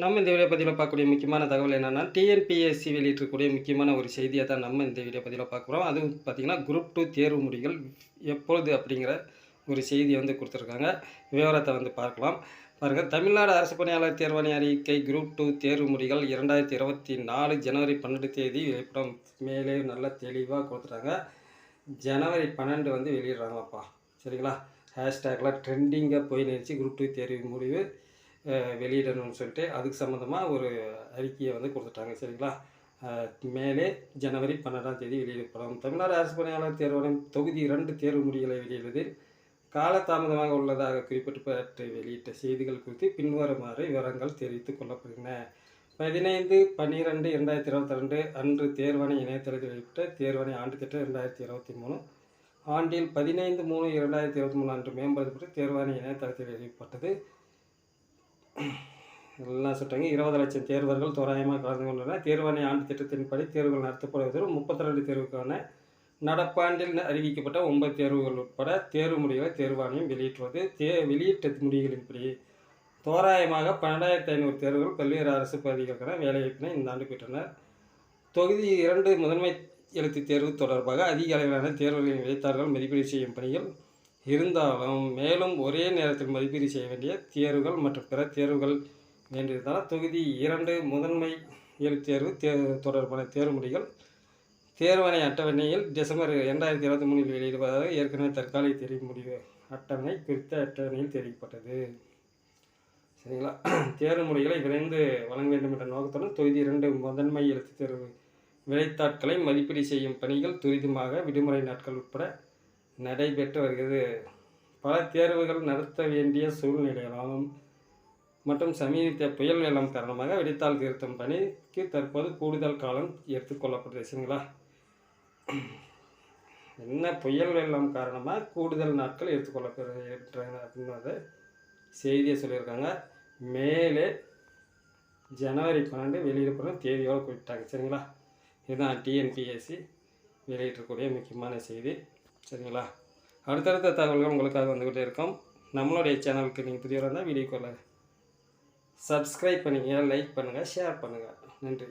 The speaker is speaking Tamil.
நம்ம இந்த வீடியோ பதிவில் பார்க்கக்கூடிய முக்கியமான தகவல் என்னென்னா டிஎன்பிஎஸ்சி வெளியிட்டிருக்கக்கூடிய முக்கியமான ஒரு செய்தியை தான் நம்ம இந்த வீடியோ பதிவில் பார்க்குறோம். அதுவும் பார்த்திங்கன்னா குரூப் டூ தேர்வு முடிகள் எப்பொழுது அப்படிங்கிற ஒரு செய்தியை வந்து கொடுத்துருக்காங்க. விவரத்தை வந்து பார்க்கலாம். பாருங்கள் தமிழ்நாடு அரசு பணியாளர் தேர்வாணி அறிக்கை குரூப் டூ தேர்வு முடிகள் இரண்டாயிரத்தி இருபத்தி நாலு ஜனவரி பன்னெண்டு தேதி வெளிப்படம் மேலே நல்ல தெளிவாக கொடுத்துட்டாங்க. ஜனவரி பன்னெண்டு வந்து வெளியிடுறாங்கப்பா சரிங்களா? ஹேஷ்டேக்லாம் ட்ரெண்டிங்காக போய் நினச்சி குரூப் டூ தேர்வு முடிவு. வெளியிடணும்னு சொல்லிட்டு அதுக்கு சம்மந்தமாக ஒரு அறிக்கையை வந்து கொடுத்துட்டாங்க சரிங்களா? மேலே ஜனவரி பன்னெண்டாம் தேதி வெளியிடப்படும். தமிழ்நாடு அரசு பணியாளர் தேர்வாணையம் தொகுதி இரண்டு தேர்வு முடிவுகளை வெளியிடுவதில் காலதாமதமாக உள்ளதாக குறிப்பிட்டு வெளியிட்ட செய்திகள் குறித்து பின்வருமாறு விவரங்கள் தெரிவித்துக் கொள்ளப்படுகின்றன. பதினைந்து பன்னிரெண்டு இரண்டாயிரத்தி இருபத்தி ரெண்டு அன்று தேர்வாணை இணையதளத்தில் வெளியிட்ட தேர்வாணை ஆண்டு திட்டம் இரண்டாயிரத்தி இருபத்தி மூணு ஆண்டில் பதினைந்து மூணு இரண்டாயிரத்தி இருபத்தி மூணு அன்று மேம்படுத்தப்பட்டு தேர்வாணை இணையதளத்தில் வெளியிடப்பட்டது. எல்லாம் சொல்கிறாங்க இருபது லட்சம் தேர்வர்கள் தோராயமாக கலந்து கொண்டுள்ளனர் தேர்வாணை ஆண்டு திட்டத்தின்படி தேர்வுகள் நடத்தப்படுவதில் முப்பத்தி ரெண்டு தேர்வுக்கான நடப்பாண்டில் அறிவிக்கப்பட்ட ஒன்பது தேர்வுகள் உட்பட தேர்வு முடிவுகளை தேர்வாணையம் வெளியிட்டுள்ளது. தே வெளியிட்ட முடிவுகளின்படி தோராயமாக பன்னெண்டாயிரத்தி ஐநூறு தேர்வுகள் பல்வேறு அரசு பதவிகளுக்கான வேலைவாய்ப்பினை இந்த ஆண்டு பெற்றனர். தொகுதி இரண்டு முதன்மை எழுத்து தேர்வு தொடர்பாக அதிக அளவிலான தேர்வுகளின் விடைத்தாள்கள் மதிப்பீடு செய்யும் பணிகள் இருந்தாலும் மேலும் ஒரே நேரத்தில் மதிப்பீடு செய்ய வேண்டிய தேர்வுகள் மற்றும் பிற தேர்வுகள் வேண்டியதால் தொகுதி இரண்டு முதன்மை இயல் தேர்வு தே தொடர்பான தேர்வு முடிகள். தேர்வணை அட்டவணையில் டிசம்பர் இரண்டாயிரத்தி இருபத்தி மூணில் வெளியிடுவதாக ஏற்கனவே தற்காலிக தெரிவு முடிவு அட்டவணை குறித்த அட்டவணையில் தெரிவிக்கப்பட்டது. சரிங்களா? தேர்வு முடிகளை விரைந்து வழங்க வேண்டும் என்ற நோக்கத்துடன் தொகுதி இரண்டு முதன்மை எழுத்து தேர்வு விடைத்தாட்களை மதிப்பீடு செய்யும் பணிகள் துரிதமாக விடுமுறை நாட்கள் உட்பட நடைபெற்று வருகிறது பல தேர்வுகள் நடத்த வேண்டிய சூழ்நிலைகளாலும் மற்றும் சமீபத்திய புயல் வெள்ளம் காரணமாக விடைத்தாள் திருத்தும் பணிக்கு தற்போது கூடுதல் காலம் எடுத்துக்கொள்ளப்பட்டிருச்சுங்களா என்ன புயல் வெள்ளம் காரணமாக கூடுதல் நாட்கள் எடுத்துக்கொள்ளப்படுகின்றன அப்படின்றத செய்தியை சொல்லியிருக்காங்க. மேலே ஜனவரி பன்னெண்டு வெளியிடப்படும் தேதியோடு குறிப்பிட்டாங்க. சரிங்களா? இதுதான் டிஎன்பிஎஸ்சி வெளியிட்டக்கூடிய முக்கியமான செய்தி. சரிங்களா? அடுத்தடுத்த தகவல்கள் உங்களுக்காக வந்துக்கிட்டே இருக்கும். நம்மளுடைய சேனலுக்கு நீங்கள் புதியவராக இருந்தால் வீடியோக்குள்ள சப்ஸ்கிரைப் பண்ணுங்கள் லைக் பண்ணுங்கள் ஷேர் பண்ணுங்கள் நன்றி.